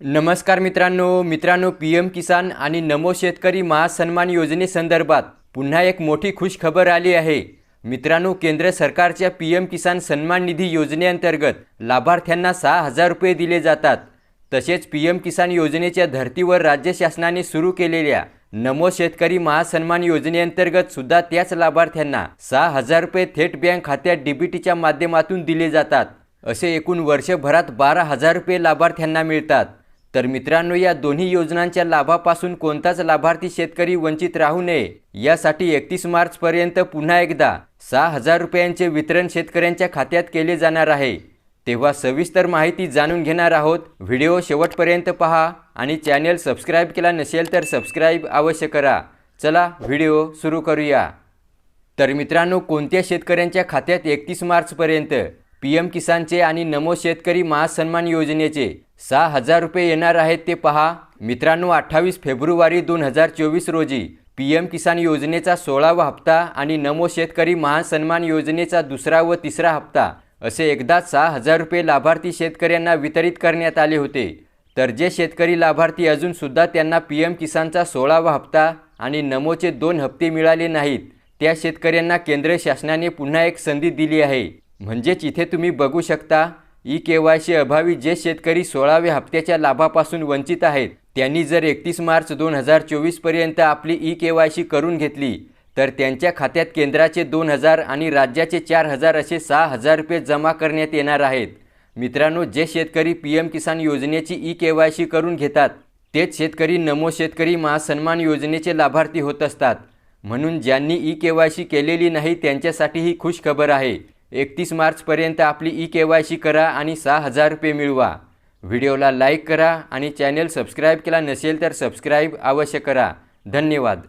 नमस्कार मित्रांनो मित्रांनो पी एम किसान आणि नमो शेतकरी महासन्मान योजनेसंदर्भात पुन्हा एक मोठी खुश खबर आली आहे. मित्रांनो केंद्र सरकारच्या पी एम किसान सन्मान निधी योजनेअंतर्गत लाभार्थ्यांना सहा हजार रुपये दिले जातात. तसेच पी एम किसान योजनेच्या धर्तीवर राज्य शासनाने सुरू केलेल्या नमो शेतकरी महासन्मान योजनेअंतर्गत सुद्धा त्याच लाभार्थ्यांना सहा हजार रुपये थेट बँक खात्यात डीबीटीच्या माध्यमातून दिले जातात. असे एकूण वर्षभरात बारा हजार रुपये लाभार्थ्यांना मिळतात. तर मित्रांनो या दोन्ही योजनांच्या लाभापासून कोणताच लाभार्थी शेतकरी वंचित राहू नये. यासाठी एकतीस मार्चपर्यंत पुन्हा एकदा सहा हजार रुपयांचे वितरण शेतकऱ्यांच्या खात्यात केले जाणार आहे. तेव्हा सविस्तर माहिती जाणून घेणार आहोत. व्हिडिओ शेवटपर्यंत पहा आणि चॅनेल सबस्क्राईब केला नसेल तर सबस्क्राईब अवश्य करा. चला व्हिडिओ सुरू करूया. तर मित्रांनो कोणत्या शेतकऱ्यांच्या खात्यात एकतीस मार्चपर्यंत पी एम किसानचे आणि नमो शेतकरी महासन्मान योजनेचे सहा हजार रुपये येणार आहेत ते पहा. मित्रांनो अठ्ठावीस फेब्रुवारी दोन हजार चोवीस रोजी पी एम किसान योजनेचा सोळावा हप्ता आणि नमो शेतकरी महासन्मान योजनेचा दुसरा व तिसरा हप्ता असे एकदा सहा हजार रुपये लाभार्थी शेतकऱ्यांना वितरित करण्यात आले होते. तर जे शेतकरी लाभार्थी अजूनसुद्धा त्यांना पी एम किसानचा सोळावा हप्ता आणि नमोचे दोन हप्ते मिळाले नाहीत त्या शेतकऱ्यांना केंद्र शासनाने पुन्हा एक संधी दिली आहे. म्हणजेच इथे तुम्ही बघू शकता ई के वाय सी अभावी जे शेतकरी सोळाव्या हप्त्याच्या लाभापासून वंचित आहेत त्यांनी जर एकतीस मार्च दोन हजार चोवीसपर्यंत आपली ई के वाय सी करून घेतली तर त्यांच्या खात्यात केंद्राचे दोन हजार आणि राज्याचे चार हजार असे सहा हजार रुपये जमा करण्यात येणार आहेत. मित्रांनो जे शेतकरी पी एम किसान योजनेची ई के वाय सी करून घेतात तेच शेतकरी नमो शेतकरी महासन्मान योजनेचे लाभार्थी होत असतात. म्हणून ज्यांनी ई के वाय सी केलेली नाही त्यांच्यासाठी ही खुश खबर आहे. एकतीस मार्चपर्यंत आपली ई के वाय सी करा आणि सहा हजार रुपये मिळवा. व्हिडिओला लाईक करा आणि चॅनेल सबस्क्राईब केला नसेल तर सबस्क्राईब अवश्य करा. धन्यवाद.